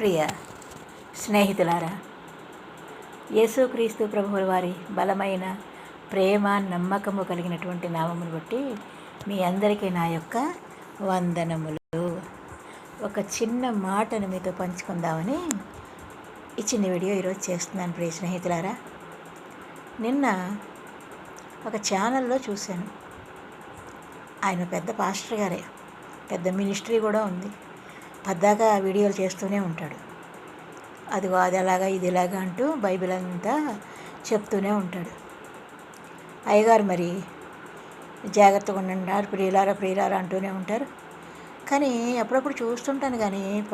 ప్రియ స్నేహితులారా యేసుక్రీస్తు ప్రభువుల వారి బలమైన ప్రేమ నమ్మకము కలిగినటువంటి నామమును బట్టి మీ అందరికీ నా యొక్క వందనములు. ఒక చిన్న మాటను మీతో పంచుకుందామని ఈ చిన్న వీడియో ఈరోజు చేస్తున్నాను ప్రియ స్నేహితులారా. నిన్న ఒక ఛానల్లో చూశాను. ఆయన పెద్ద పాస్టర్ గారే పెద్ద మినిస్ట్రీ కూడా ఉంది. పద్దాగా వీడియోలు చేస్తూనే ఉంటాడు. అదిగో అది ఎలాగా ఇది ఎలాగా అంటూ బైబిల్ అంతా చెప్తూనే ఉంటాడు. అయ్యగారు మరి జాగ్రత్తగా ఉండండి ప్రియులారా ప్రియులారా అంటూనే ఉంటారు. కానీ అప్పుడప్పుడు చూస్తుంటాను కానీ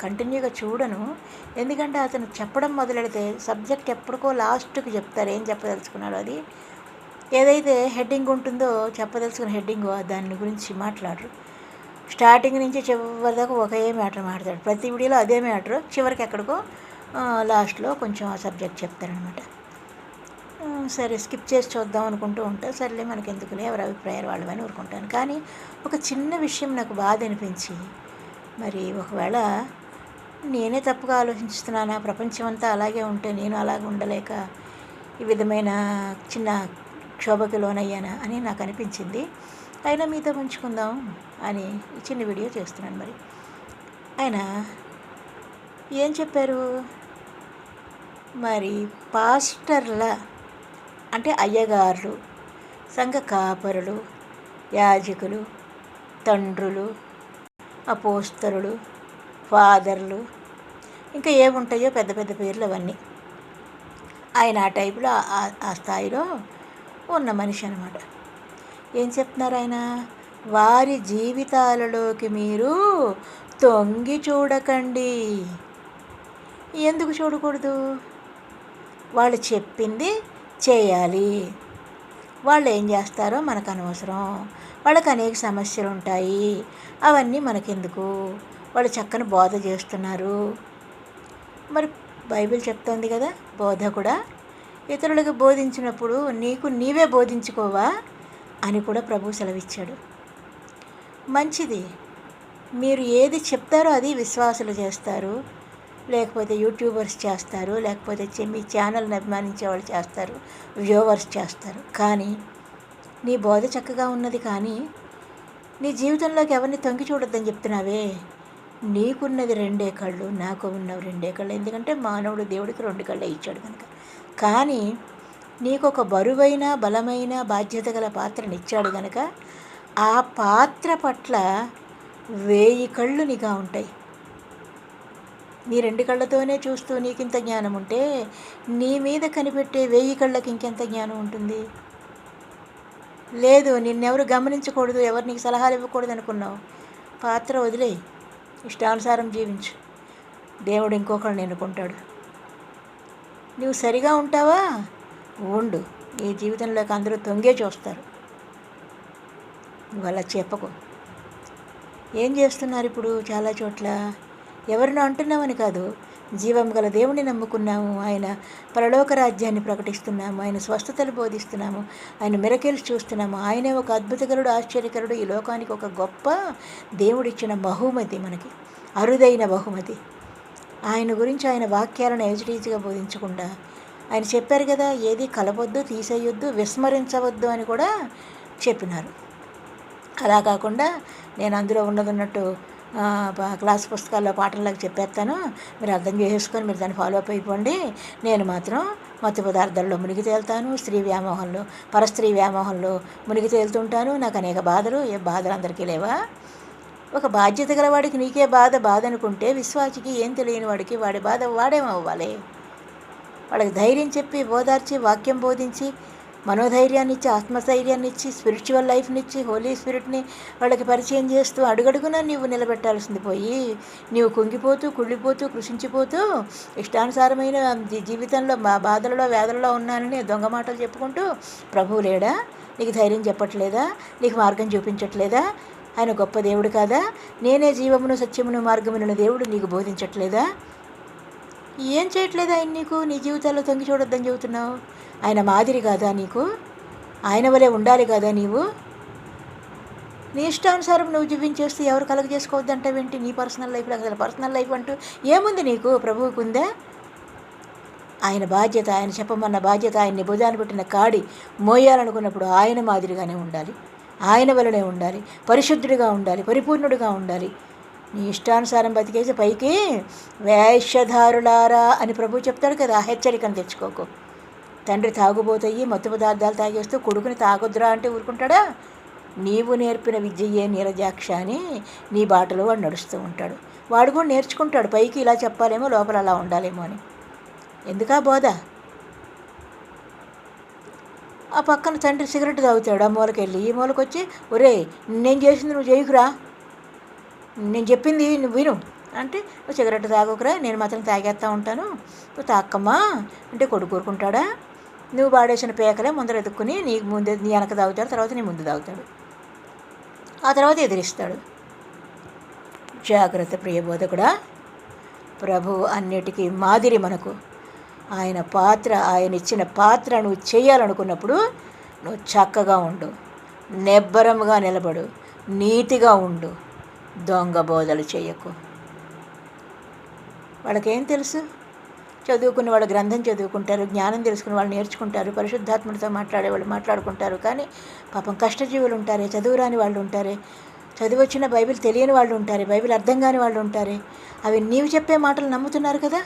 కంటిన్యూగా చూడను. ఎందుకంటే అతను చెప్పడం మొదలెడితే సబ్జెక్ట్ ఎప్పటికో లాస్ట్కి చెప్తారు. ఏం చెప్పదలుచుకున్నాడో అది. ఏదైతే హెడ్డింగ్ ఉంటుందో చెప్పదలుచుకున్న హెడ్డింగ్ దాని గురించి మాట్లాడరు. స్టార్టింగ్ నుంచి చివరి దాకా ఒకే మ్యాటర్ మాట్లాడతాడు. ప్రతి వీడియోలో అదే మ్యాటర్ చివరికి ఎక్కడికో లాస్ట్లో కొంచెం ఆ సబ్జెక్ట్ చెప్తారనమాట. సరే స్కిప్ చేసి చూద్దాం అనుకుంటూ ఉంటా సర్లే మనకి ఎందుకులే ఎవరి అభిప్రాయాలు వాళ్ళమని ఊరుకుంటాను. కానీ ఒక చిన్న విషయం నాకు బాధ అనిపించి మరి ఒకవేళ నేనే తప్పుగా ఆలోచిస్తున్నానా ప్రపంచం అంతా అలాగే ఉంటే నేను అలాగే ఉండలేక ఈ విధమైన చిన్న క్షోభకి లోనయ్యానా అని నాకు అనిపించింది. అయినా మీతో పంచుకుందాం అని చిన్న వీడియో చేస్తున్నాను మరి. ఆయన ఏం చెప్పారు? మరి పాస్టర్ల అంటే అయ్యగారులు సంఘ కాపరులు యాజకులు తండ్రులు అపోస్తరులు ఫాదర్లు ఇంకా ఏముంటాయో పెద్ద పెద్ద పేర్లు అవన్నీ. ఆయన ఆ టైపులో ఆ స్థాయిలో ఉన్న మనిషి అనమాట ఏం చెప్తున్నారు ఆయన? వారి జీవితాలలోకి మీరు తొంగి చూడకండి. ఎందుకు చూడకూడదు? వాళ్ళు చెప్పింది చేయాలి. వాళ్ళు ఏం చేస్తారో మనకు అనవసరం. వాళ్ళకి అనేక సమస్యలు ఉంటాయి. అవన్నీ మనకెందుకు? వాళ్ళు చక్కని బోధ చేస్తున్నారు. మరి బైబిల్ చెప్తోంది కదా బోధ కూడా. ఇతరులకు బోధించినప్పుడు నీకు నీవే బోధించుకోవా? అని కూడా ప్రభు సెలవిచ్చాడు. మంచిది. మీరు ఏది చెప్తారో అది విశ్వాసులు చేస్తారు. లేకపోతే యూట్యూబర్స్ చేస్తారు. లేకపోతే మీ ఛానల్ని అభిమానించే వాళ్ళు చేస్తారు. వ్యూవర్స్ చేస్తారు. కానీ నీ బోధ చక్కగా ఉన్నది కానీ నీ జీవితంలోకి ఎవరిని తొంగి చూడొద్దని చెప్తున్నావే? నీకున్నది రెండే కళ్ళు నాకు ఉన్నవి రెండే కళ్ళు. ఎందుకంటే మానవుడు దేవుడికి రెండు కళ్ళే ఇచ్చాడు కనుక. కానీ నీకు ఒక బరువైన బలమైన బాధ్యత గల పాత్రనిచ్చాడు గనక ఆ పాత్ర పట్ల వేయి కళ్ళు నీగా ఉంటాయి. నీ రెండు కళ్ళతోనే చూస్తూ నీకింత జ్ఞానం ఉంటే నీ మీద కనిపెట్టే వేయి కళ్ళకి ఇంకెంత జ్ఞానం ఉంటుంది? లేదు నిన్నెవరు గమనించకూడదు ఎవరు నీకు సలహాలు ఇవ్వకూడదు అనుకున్నావు పాత్ర వదిలే ఇష్టానుసారం జీవించు. దేవుడు ఇంకొకరిని ఎన్నుకుంటాడు. నువ్వు సరిగా ఉంటావా? ఉండు. నీ జీవితంలోకి అందరూ తొంగే చూస్తారు. నువ్వు అలా చెప్పకు. ఏం చేస్తున్నారు ఇప్పుడు చాలా చోట్ల? ఎవరినో అంటున్నామని కాదు. జీవం గల దేవుని నమ్ముకున్నాము. ఆయన పరలోక రాజ్యాన్ని ప్రకటిస్తున్నాము. ఆయన స్వస్థతలు బోధిస్తున్నాము. ఆయన మిరకేలు చూస్తున్నాము. ఆయనే ఒక అద్భుతకరుడు ఆశ్చర్యకరుడు. ఈ లోకానికి ఒక గొప్ప దేవుడిచ్చిన బహుమతి మనకి. అరుదైన బహుమతి. ఆయన గురించి ఆయన వాక్యాలను ఎజరీజ్గా బోధించకుండా ఆయన చెప్పారు కదా ఏది కలవద్దు తీసేయొద్దు విస్మరించవద్దు అని కూడా చెప్పినారు. అలా కాకుండా నేను అందులో ఉన్నది ఉన్నట్టు క్లాస్ పుస్తకాల్లో పాటల్లాగా చెప్పేస్తాను. మీరు అర్థం చేసేసుకొని మీరు దాన్ని ఫాలో అప్ అయిపోండి. నేను మాత్రం మత్తు పదార్థాల్లో మునిగి తేలుతాను. స్త్రీ వ్యామోహంలో పరస్త్రీ వ్యామోహంలో మునిగి తేలుతుంటాను. నాకు అనేక బాధలు ఏ బాధలు అందరికీ లేవా? ఒక బాధ్యత గల వాడికి నీకే బాధ బాధ అనుకుంటే విశ్వాసికి ఏం తెలియని వాడికి వాడి బాధ వాడేమవ్వాలి? వాళ్ళకి ధైర్యం చెప్పి ఓదార్చి వాక్యం బోధించి మనోధైర్యాన్ని ఇచ్చి ఆత్మస్థైర్యాన్ని ఇచ్చి స్పిరిచువల్ లైఫ్ని ఇచ్చి హోలీ స్పిరిట్ని వాళ్ళకి పరిచయం చేస్తూ అడుగడుగునా నీవు నిలబెట్టాల్సింది పోయి నీవు కుంగిపోతూ కుళ్ళిపోతూ కృషించిపోతూ ఇష్టానుసారమైన జీవితంలో మా బాధలలో వేదలలో ఉన్నానని దొంగ మాటలు చెప్పుకుంటూ ప్రభువు లేడా? నీకు ధైర్యం చెప్పట్లేదా? నీకు మార్గం చూపించట్లేదా? ఆయన గొప్ప దేవుడు కాదా? నేనే జీవమును సత్యమును మార్గమును దేవుడు నీకు బోధించట్లేదా? ఏం చేయట్లేదు ఆయన నీకు? నీ జీవితాల్లో తొంగి చూడొద్దని చెబుతున్నావు. ఆయన మాదిరి కాదా నీకు? ఆయన వలె ఉండాలి కదా నీవు? నీ ఇష్టానుసారం నువ్వు జీవించేస్తే ఎవరు కలగ చేసుకోవద్దంటావేంటి నీ పర్సనల్ లైఫ్లో అసలు పర్సనల్ లైఫ్ అంటూ ఏముంది నీకు ప్రభువుకు ఉందా ఆయన బాధ్యత ఆయన చెప్పమన్న బాధ్యత ఆయన్ని భుజాన్ని పెట్టిన కాడి మోయాలనుకున్నప్పుడు ఆయన మాదిరిగానే ఉండాలి. ఆయన వలనే ఉండాలి. పరిశుద్ధుడిగా ఉండాలి. పరిపూర్ణుడిగా ఉండాలి. నీ ఇష్టానుసారం బతికేసి పైకి వేషధారులారా అని ప్రభు చెప్తాడు కదా హెచ్చరికను తెచ్చుకోకు. తండ్రి తాగుబోతయ్యి మత్తు పదార్థాలు తాగేస్తూ కొడుకుని తాగొద్దురా అంటే ఊరుకుంటాడా? నీవు నేర్పిన విద్యయే నీరజాక్ష అని నీ బాటలో వాడు నడుస్తూ ఉంటాడు. వాడు కూడా నేర్చుకుంటాడు పైకి ఇలా చెప్పాలేమో లోపల అలా ఉండాలేమో అని. ఎందుకా బోధ? ఆ పక్కన తండ్రి సిగరెట్ తాగుతాడు ఆ మూలకెళ్ళి. ఈ మూలకొచ్చి ఒరే నేను చేసింది? నువ్వు చేయకురా నేను చెప్పింది నువ్వు విను. అంటే నువ్వు సిగరెట్ తాగకురా నేను మాత్రం తాగేస్తా ఉంటాను. నువ్వు తాకమ్మా అంటే కొడుకు కోరుకుంటాడా నువ్వు వాడేసిన పేకలే ముందర ఎదుక్కుని నీకు ముందు నీ వెనక తాగుతాడు తర్వాత నీ ముందు తాగుతాడు. ఆ తర్వాత ఎదిరిస్తాడు. జాగ్రత్త ప్రియ బోధకుడా. ప్రభు అన్నిటికీ మాదిరి మనకు. ఆయన పాత్ర ఆయన ఇచ్చిన పాత్ర నువ్వు చేయాలనుకున్నప్పుడు నువ్వు చక్కగా ఉండు. నెబ్బరముగా నిలబడు. నీతిగా ఉండు. దొంగ బోధలు చేయకు. వాళ్ళకేం తెలుసు? చదువుకున్న వాళ్ళు గ్రంథం చదువుకుంటారు జ్ఞానం తెలుసుకుని వాళ్ళు నేర్చుకుంటారు పరిశుద్ధాత్మతో మాట్లాడే వాళ్ళు మాట్లాడుకుంటారు కానీ పాపం కష్టజీవులు ఉంటారే చదువు రాని వాళ్ళు ఉంటారే చదివి వచ్చిన బైబిల్ తెలియని వాళ్ళు ఉంటారే బైబిల్ అర్థం కాని వాళ్ళు ఉంటారే అవి నీవు చెప్పే మాటలు నమ్ముతున్నారు కదా?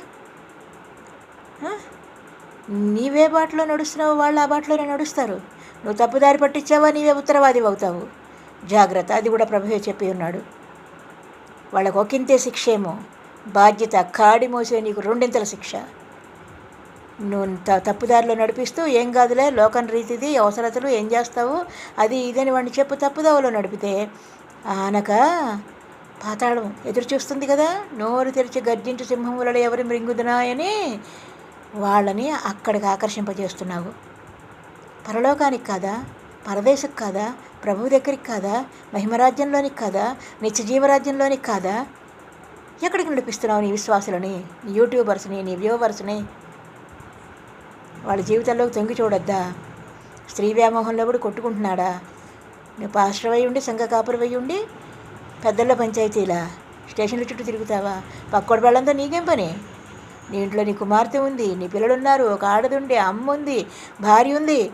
నీవే బాటలో నడుస్తున్నావు వాళ్ళు ఆ బాటలోనే నడుస్తారు. నువ్వు తప్పుదారి పట్టించావా? నీవే ఉత్తరవాది అవుతావు. జాగ్రత్త అది కూడా ప్రభువే చెప్పి ఉన్నాడు. వాళ్ళకు ఒకంతే శిక్ష ఏమో బాధ్యత కాడి మోసే నీకు రెండింతల శిక్ష. నువ్వు త- తప్పుదారిలో నడిపిస్తూ ఏం కాదులే లోకం రీతిది అవసరతలు ఏం చేస్తావు అది ఇదని వాడిని చెప్పు తప్పుదావలో నడిపితే. ఆనక పాతాళం ఎదురు చూస్తుంది కదా నోరు తెరిచి గర్జించు సింహములలో ఎవరి మృంగుదనాయని వాళ్ళని అక్కడికి ఆకర్షింపజేస్తున్నావు. పరలోకానికి కాదా పరదేశకు కాదా ప్రభు దగ్గరికి కాదా? మహిమరాజ్యంలోనికి కాదా? నిత్య జీవరాజ్యంలోనికి కాదా? ఎక్కడికి నడిపిస్తున్నావు నీ విశ్వాసులని నీ యూట్యూబర్స్ని నీ వ్యూవర్స్ని? వాళ్ళ జీవితాల్లోకి తొంగి చూడొద్దా? స్త్రీ వ్యామోహంలో కూడా కొట్టుకుంటున్నాడా? నువ్వు పాస్టర్ అయి ఉండి సంఘ కాపురం అయి ఉండి పెద్దల పంచాయతీలా? స్టేషన్ల చుట్టూ తిరుగుతావా? పక్కోడి వాళ్ళంతా నీకేం పని? నీ ఇంట్లో నీ కుమార్తె ఉంది నీ పిల్లలు ఉన్నారు ఒక ఆడది ఉంది అమ్మ ఉంది భార్య ఉంది.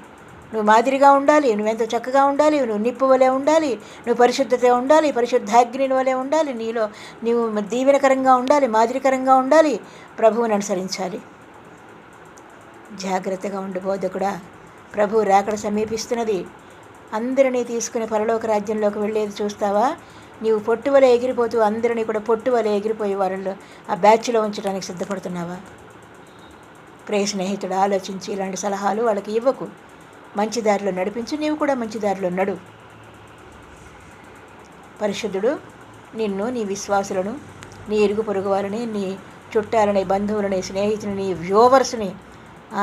నువ్వు మాదిరిగా ఉండాలి నువ్వెంతో చక్కగా ఉండాలి నువ్వు నిప్పు వలె ఉండాలి నువ్వు పరిశుద్ధత ఉండాలి పరిశుద్ధాగ్ని వలె ఉండాలి నీలో నీవు దీవెనకరంగా ఉండాలి మాదిరికరంగా ఉండాలి ప్రభువుని అనుసరించాలి. జాగ్రత్తగా ఉండు బోధకుడా. ప్రభు రాకడ సమీపిస్తున్నది. అందరినీ తీసుకుని పరలోక రాజ్యంలోకి వెళ్ళేది చూస్తావా? నీవు పొట్టు వలె ఎగిరిపోతూ అందరినీ కూడా పొట్టు వలె ఎగిరిపోయి వారిలో ఆ బ్యాచ్లో ఉంచడానికి సిద్ధపడుతున్నావా? ప్రే స్నేహితుడు ఆలోచించి ఇలాంటి సలహాలు వాళ్ళకి ఇవ్వకు. మంచి దారిలో నడిపించు నీవు కూడా మంచి దారిలో నడు. పరిశుద్ధుడు నిన్ను నీ విశ్వాసులను నీ ఇరుగు పొరుగు వారిని నీ చుట్టాలని బంధువులని స్నేహితుని నీ వ్యూవర్స్ని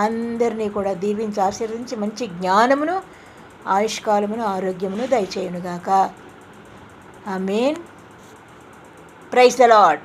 అందరినీ కూడా దీవించి ఆశీర్వదించి మంచి జ్ఞానమును ఆయుష్కాలమును ఆరోగ్యమును దయచేయునుగాక. ఆ మెయిన్ ప్రైజ్ ద లాడ్